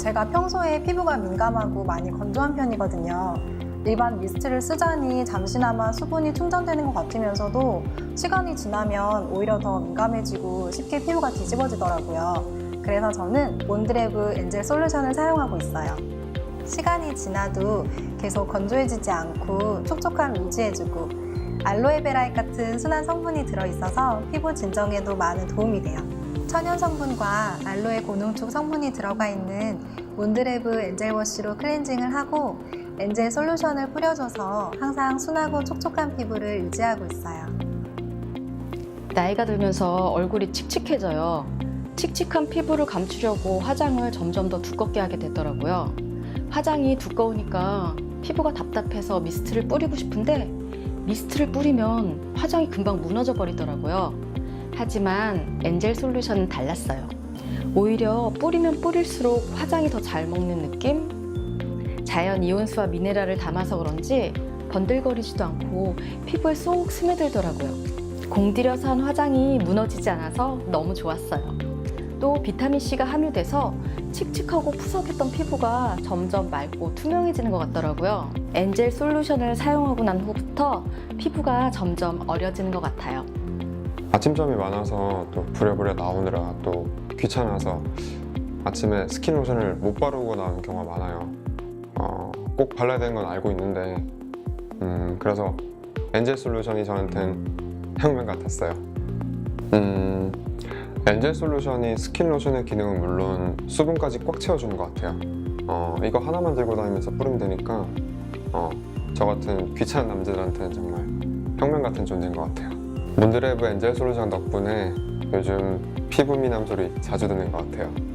제가 평소에 피부가 민감하고 많이 건조한 편이거든요. 일반 미스트를 쓰자니 잠시나마 수분이 충전되는 것 같으면서도 시간이 지나면 오히려 더 민감해지고 쉽게 피부가 뒤집어지더라고요. 그래서 저는 몬드레브 엔젤 솔루션을 사용하고 있어요. 시간이 지나도 계속 건조해지지 않고 촉촉함 유지해주고 알로에베라액 같은 순한 성분이 들어있어서 피부 진정에도 많은 도움이 돼요. 천연 성분과 알로에 고농축 성분이 들어가 있는 몬드레브 엔젤 워시로 클렌징을 하고 엔젤 솔루션을 뿌려줘서 항상 순하고 촉촉한 피부를 유지하고 있어요. 나이가 들면서 얼굴이 칙칙해져요. 칙칙한 피부를 감추려고 화장을 점점 더 두껍게 하게 되더라고요. 화장이 두꺼우니까 피부가 답답해서 미스트를 뿌리고 싶은데 미스트를 뿌리면 화장이 금방 무너져 버리더라고요. 하지만 엔젤 솔루션은 달랐어요. 오히려 뿌리면 뿌릴수록 화장이 더 잘 먹는 느낌? 자연 이온수와 미네랄을 담아서 그런지 번들거리지도 않고 피부에 쏙 스며들더라고요. 공들여서 한 화장이 무너지지 않아서 너무 좋았어요. 또 비타민C가 함유돼서 칙칙하고 푸석했던 피부가 점점 맑고 투명해지는 것 같더라고요. 엔젤 솔루션을 사용하고 난 후부터 피부가 점점 어려지는 것 같아요. 아침잠이 많아서 또 부랴부랴 나오느라 또 귀찮아서 아침에 스킨 로션을 못 바르고 나오는 경우가 많아요. 어, 꼭 발라야 되는 건 알고 있는데 음, 그래서 엔젤 솔루션이 저한테는 혁명 같았어요. 음, 엔젤 솔루션이 스킨 로션의 기능은 물론 수분까지 꽉 채워주는 것 같아요. 어, 이거 하나만 들고 다니면서 뿌리면 되니까 어, 저 같은 귀찮은 남자들한테는 정말 혁명 같은 존재인 것 같아요. 몬드레브 엔젤 솔루션 덕분에 요즘 피부 미남 소리 자주 듣는 것 같아요.